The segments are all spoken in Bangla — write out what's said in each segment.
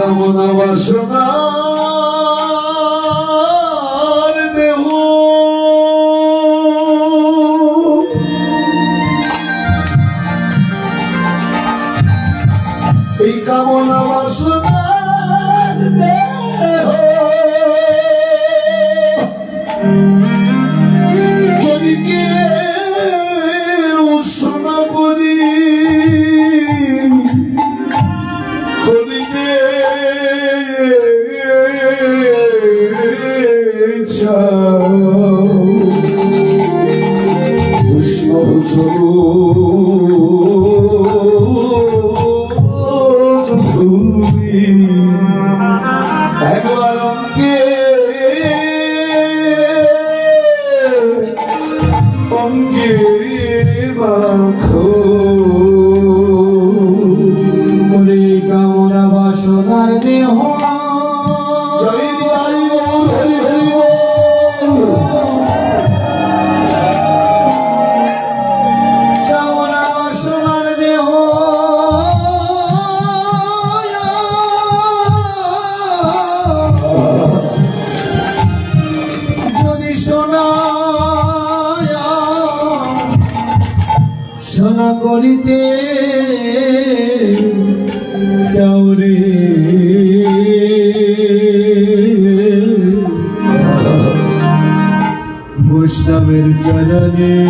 কামনা বাসনার তুমি जननी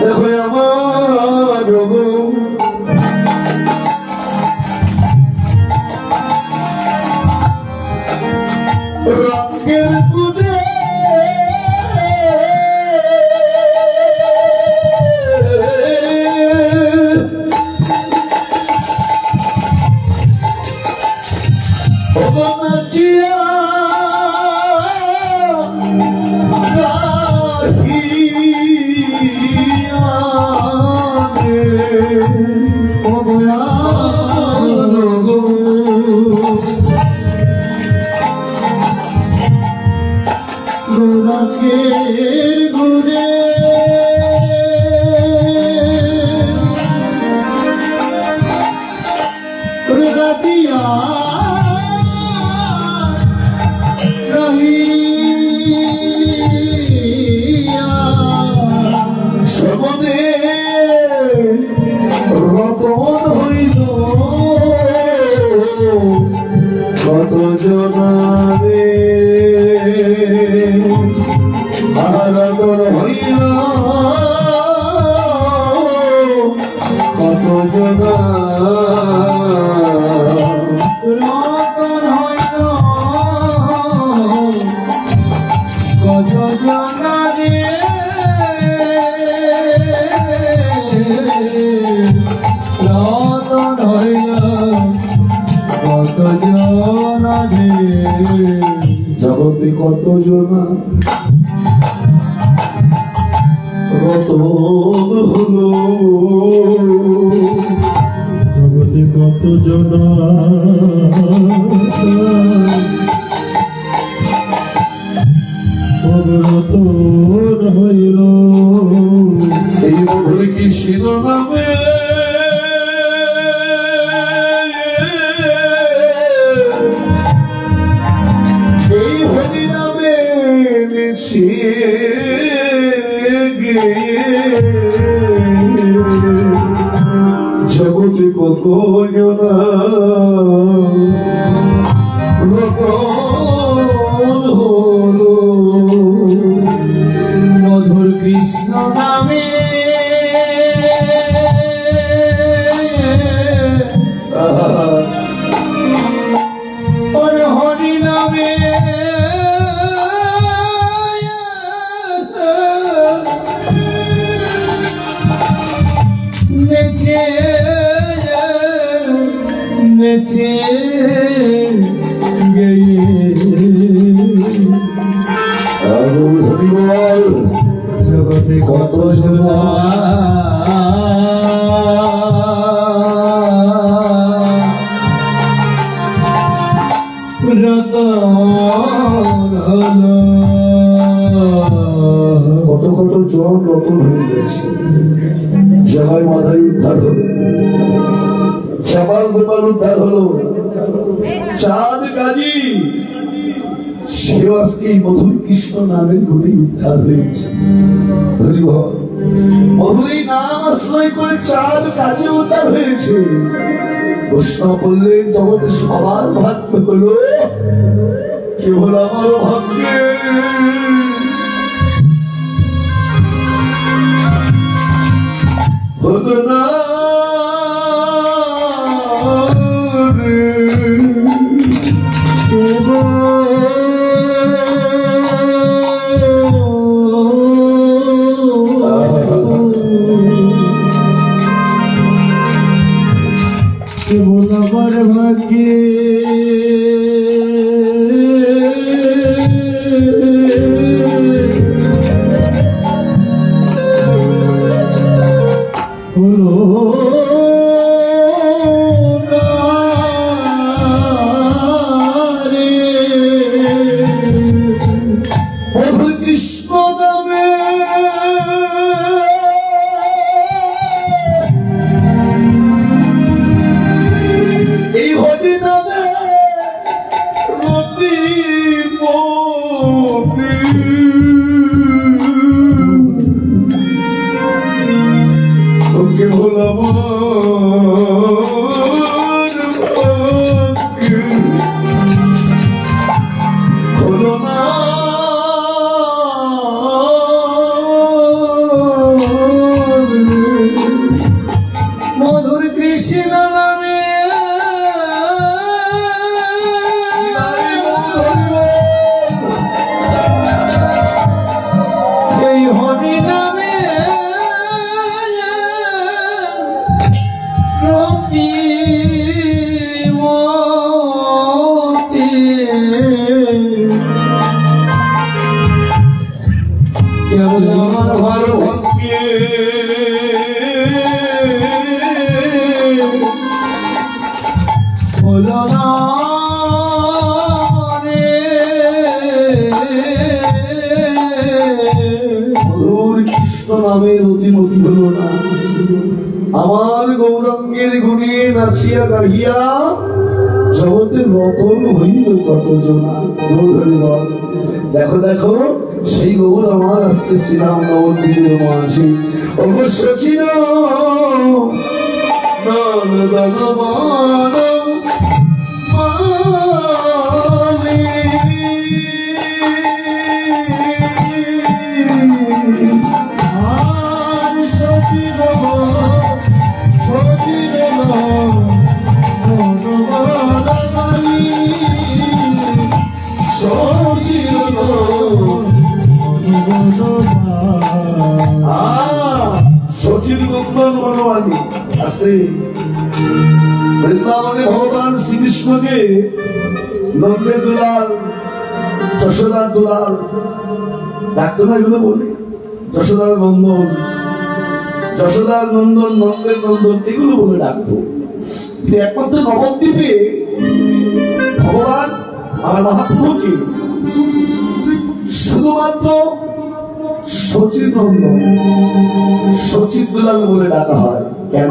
দেখো আমার জগতে কত উদ্ধার হয়েছে হরি বল। মধুর এই নাম আশ্রয় করে চাঁদ কাজে উদ্ধার হয়েছে বৈষ্ণব বললেন জগতে সবার ভাগ্য হলো, কেবল আমার ভাগ্যে হলো be নাচিয়া গাহিয়া জগতে রতন হইল কত জনা। দেখো দেখো, সেই গৌর আমার আজকে শ্রীরাম নবদ্বীপের মাঝে অবশ্য ছিল নাম শ্রীকৃষ্ণকে নন্দের দুলাল, যশোদার দুলাল ডাকতো না এগুলো বলি যশোদার নন্দন যশোদার নন্দন, নন্দের নন্দন, এগুলো বলে ডাকতো। কিন্তু একমাত্র নবদ্বীপে ভগবান আমার মহাপ্রভুকে শুধুমাত্র সচিন নন্দন সচিন দুলাল বলে ডাকা হয়। কেন?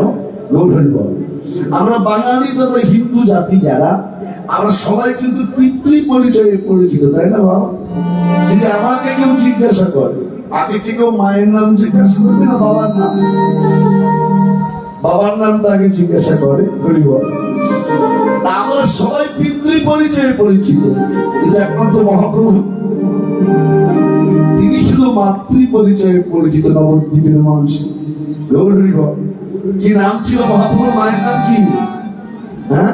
গৌরী বল। আমরা বাঙালি তথা হিন্দু জাতি যারা, আমরা সবাই কিন্তু পিতৃ পরিচয়ে পরিচিত, তাই না বাবা? যদি আমাকে কেউ জিজ্ঞাসা করে আগে কি কেউ মায়ের নাম জিজ্ঞাসা করবে না বাবার নাম? বাবার নাম তাকে জিজ্ঞাসা করে গৌরী আমরা সবাই পিতৃ পরিচয়ে পরিচিত, কিন্তু একমাত্র মহাপ্রভু। তিনি শুধু মাতৃ পরিচয়ে পরিচিত নবদ্বীপের মানুষ। গৌরী। কি নাম ছিল? মহাপ্রভুর মায়ের নাম কি? হ্যাঁ?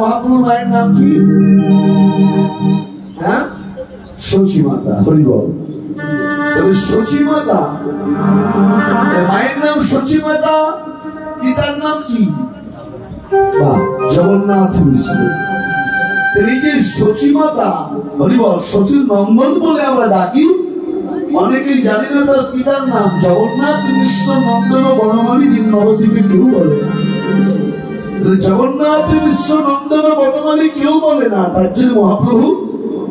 মহাপ্রভুর মায়ের নাম কি? হ্যাঁ? সচী মাতা হরিবল সচী মাতা? মায়ের নাম সচী মাতা? পিতার নাম কি? জগন্নাথ মিশ্র। এই যে সচিমাতা হরিবল সচিন নন্দন বলে আমরা ডাকি। অনেকেই জানি না তার পিতার নাম। জগন্নাথ মিশ্র নন্দন বনমালী নবদ্বীপে কেউ বলে জগন্নাথ মিশ্র নন্দন বনমালী কেউ বলে না। তার জন্য মহাপ্রভু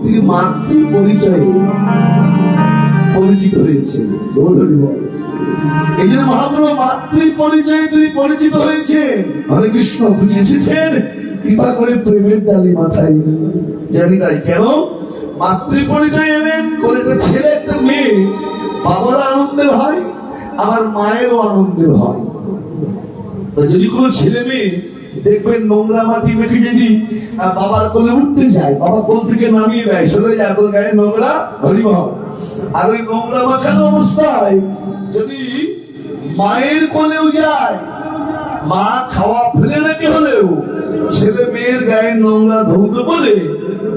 তিনি মাতৃ পরিচয়ে পরিচিত হয়েছেন। এই জন্য মহাপ্রভু মাতৃ পরিচয়ে তিনি পরিচিত হয়েছেন। হরে কৃষ্ণ তিনি এসেছেন। কৃপা করে প্রেমের ডালি মাথায়। জানি তাই। কেন? মাতৃ পরিচয় বলে একটা ছেলে একটা মেয়ে বাবার আনন্দের হয়, আমার মায়েরও আনন্দের হয়। যদি কোনো ছেলে মেয়ে দেখবেন নোংরা মাটি মেখে যদি বাবার কোলে উঠতে যায়, বাবা কোল থেকে নামিয়ে দেয় সরে যায় তোর গায়ে নোংরা হরিবহ আর ওই নোংরা মাখানো অবস্থায় যদি মায়ের কোলেও যায়, মা খাওয়া ফেলে রেখে হলেও, ছেলে মেয়ের গায়ে নোংরা ধৌত বলে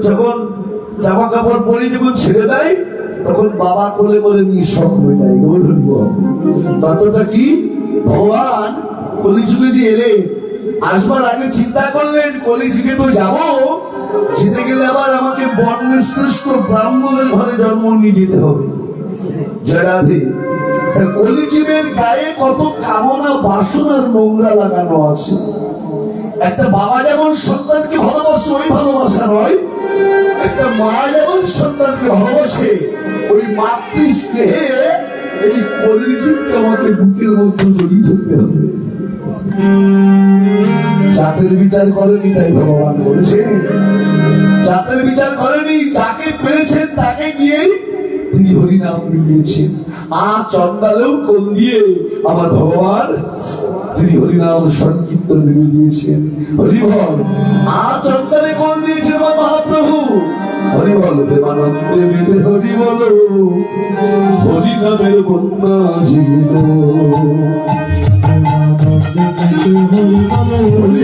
যখন জামা কাপড় পরে যখন ছেড়ে দেয়, তখন বাবা কোলে বলে নিয়ে শখ হয়ে যায়। গৌর হরিবহ। ততটা কি? ভগবান কলিযুগে যে এলে, আসবার আগে চিন্তা করলেন, কলিযুগে তো যাব, যেতে গেলে আবার আমাকে বর্ণের শ্রেষ্ঠ ব্রাহ্মণের ঘরে জন্ম নিয়ে যেতে হবে। জয়াধি কলিজীবের গায়ে কত কামনা, বাসনার নোংরা লাগানো আছে। একটা বাবা যেমন সন্তানকে ভালোবাসে, ওই ভালোবাসা নয়। একটা মা যেমন সন্তানকে ভালোবাসে, ওই মাতৃ স্নেহে এই কলিজীবকে আমাকে বুকের মধ্যে জড়িয়ে ধরতে হবে। জাতের বিচার করেনি তাই ভগবান বলেছেন। জাতের বিচার করেনি, যাকে পেয়েছেন তাকে গিয়েই তিনি হরিনাম মিলিয়েছেন আ চন্দালেও কোল দিয়ে আমার ভগবান তিনি হরিনাম সংকীর্তন মিলিয়েছেন হরিবল আ চন্দালে কোল দিয়েছেন আমার মহাপ্রভু। হরিবল প্রেমানন্দে বেঁধে হরি বলো হরিনামের বন্যা ছিল হরি হরি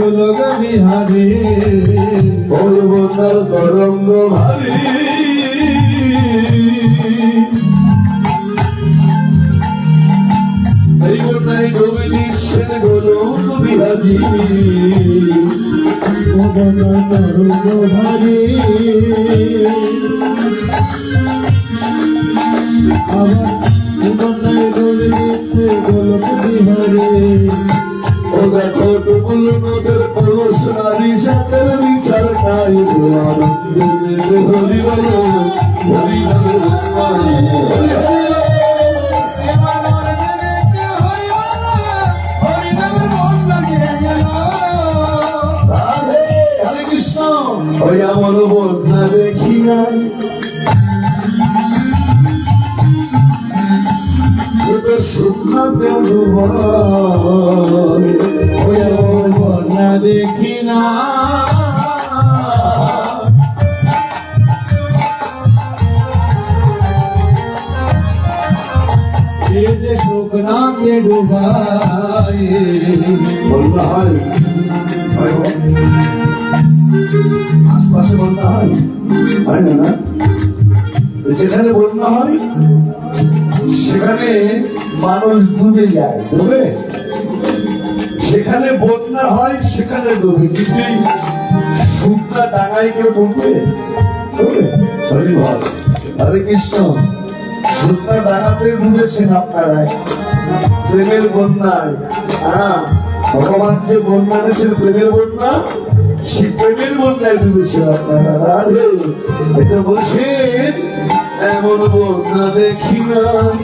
গোলক বিহারে পর্বতার তরঙ্গ ভারী। দিচ্ছেন বিহারী। তরঙ্গ ভারী গোলক নারী সাথে আনন্দে হরি বল হরি ছোট যে ডুবাই। বন্যা হয় হয় আশপাশে বন্যা হয় হয় না। যেখানে বন্যা হয় সেখানে মানুষ ডুবে যায়, ডুবে। সেখানে বন্যা হয়, সেখানে ডুবে। কিন্তু শুকনা ডাঙায় কেউ ডুববে? ডুবে। হরে কৃষ্ণ। শুকনা দাঁড়াতে বুঝেছেন আপনারা প্রেমের বন্যায়। হ্যাঁ ভগবান যে বন্যা দিয়েছেন প্রেমের বন্যা, সে প্রেমের বন্যায় ডুবেছেন আপনারা রাধে। এটা বলছেন, এমন বন্যা দেখি নাই।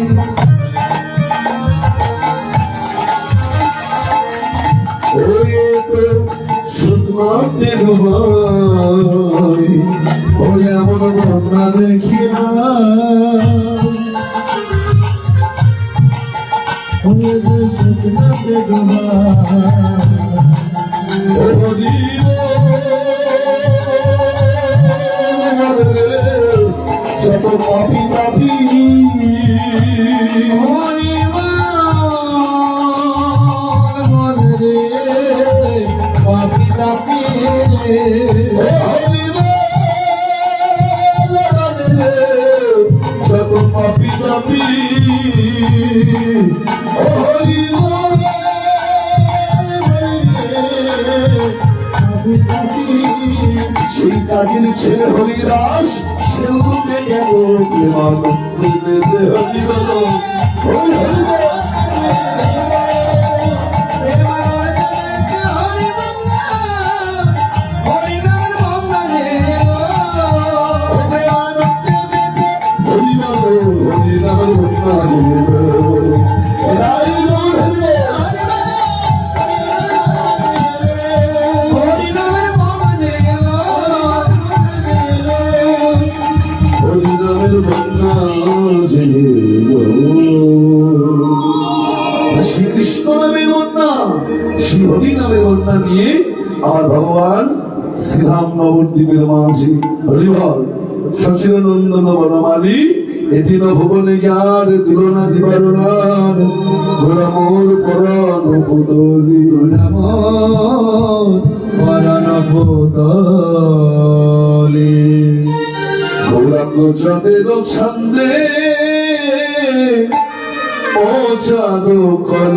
শুকনাতে ডোবা ছেলে হরিদাস সে উঠে গেল শ্রী হরি নামের নিয়ে আমার ভগবান শ্রীরাম নবদ্বীপের মাঝি হরিবল সচিরানন্দন বনমালী এদিন ভুবনে জ্ঞান তুলনা দিবারণার গোলামোর পরাণ পুতলি গৌরাঙ্গ চাঁদের ছন্দে ও চাঁদ কল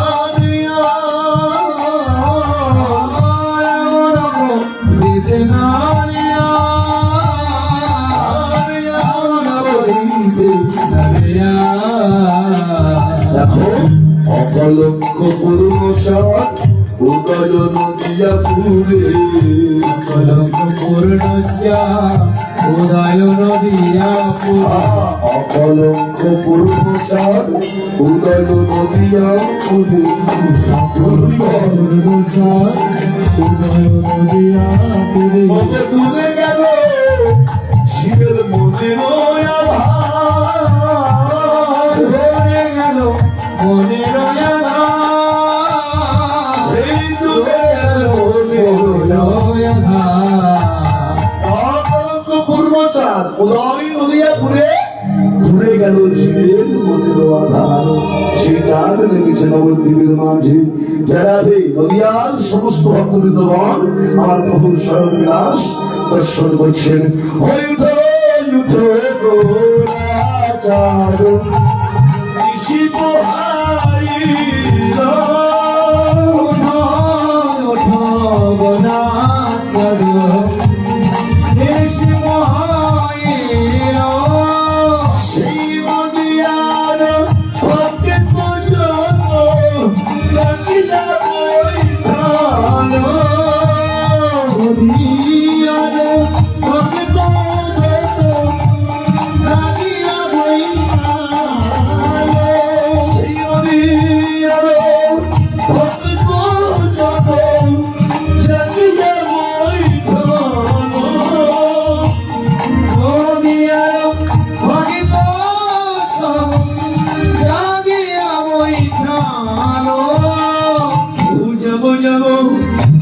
পূর্ণ সাত উদয় নদিয়া পুরে। উদয় নদিয়া পূর্ণ সাত উদয় নদিয়া পুরে। কত দূরে গেল নবদ্বীপের মাঝে। নদিয়ার সমস্ত ভক্তবৃন্দগণ আমার প্রভু স্বয়ং বিলাস দর্শন করছেন। ওই যাব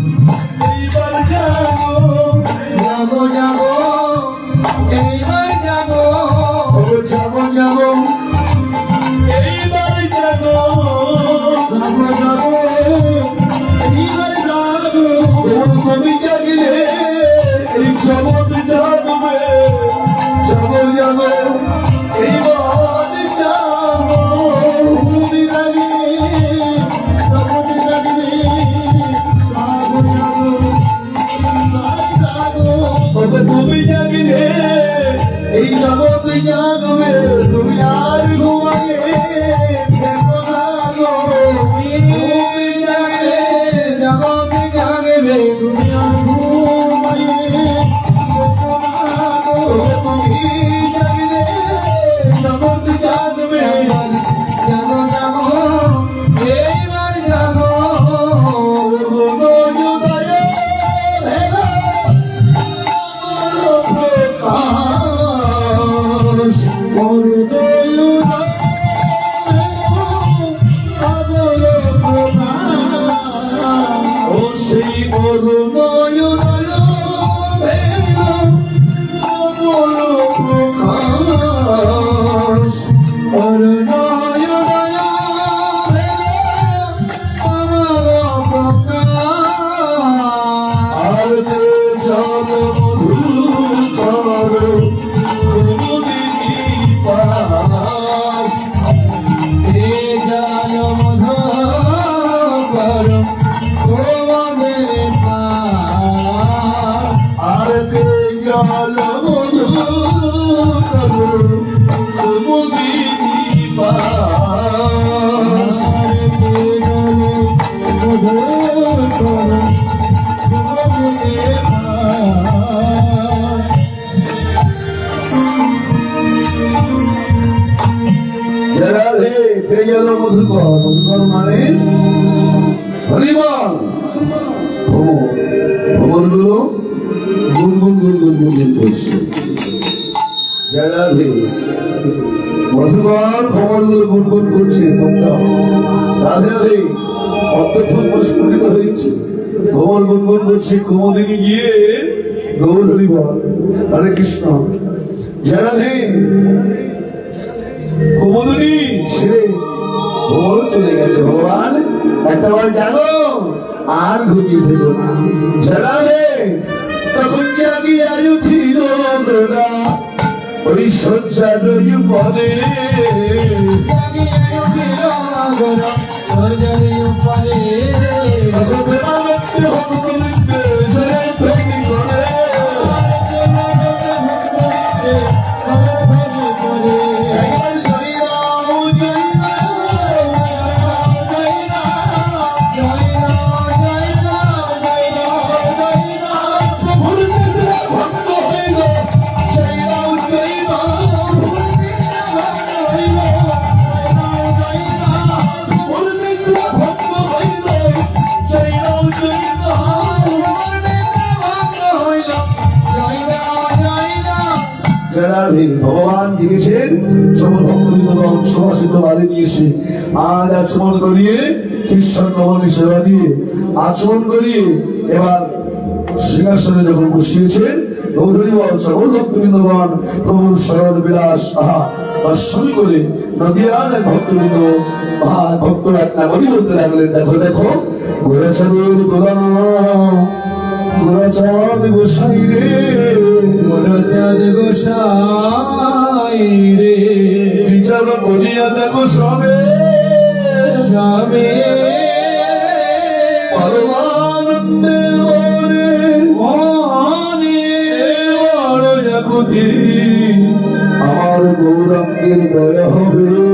reverendo ভ্রমণগুলো গুনগুন গুনগুন গুনগুন করছে। কুমদিনী গিয়ে কৃষ্ণ। ভ্রমণ চলে গেছে। ভগবান একটাবার জানো? আর ঘুমিয়ে থেকো না। জানাবে তখন আয়ু ছিল বেলা ওই শয্যার পরে যারা সিংহাসনে যখন বসিয়েছেন গৌরী বল সকল ভক্তবৃন্দগণ প্রভুর শরণ বিলাস আহা দর্শন করে নদিয়ার এক ভক্তবৃন্দ আহা ভক্ত এক নাগরী বলতে লাগলেন দেখো দেখো গোসাই রে চাঁদ গোসাই রে বিচার করিয়া দেখো সবে স্বামী পরমানন্দের জাকুতি আমার গৌরাঙ্গের দয়া হবে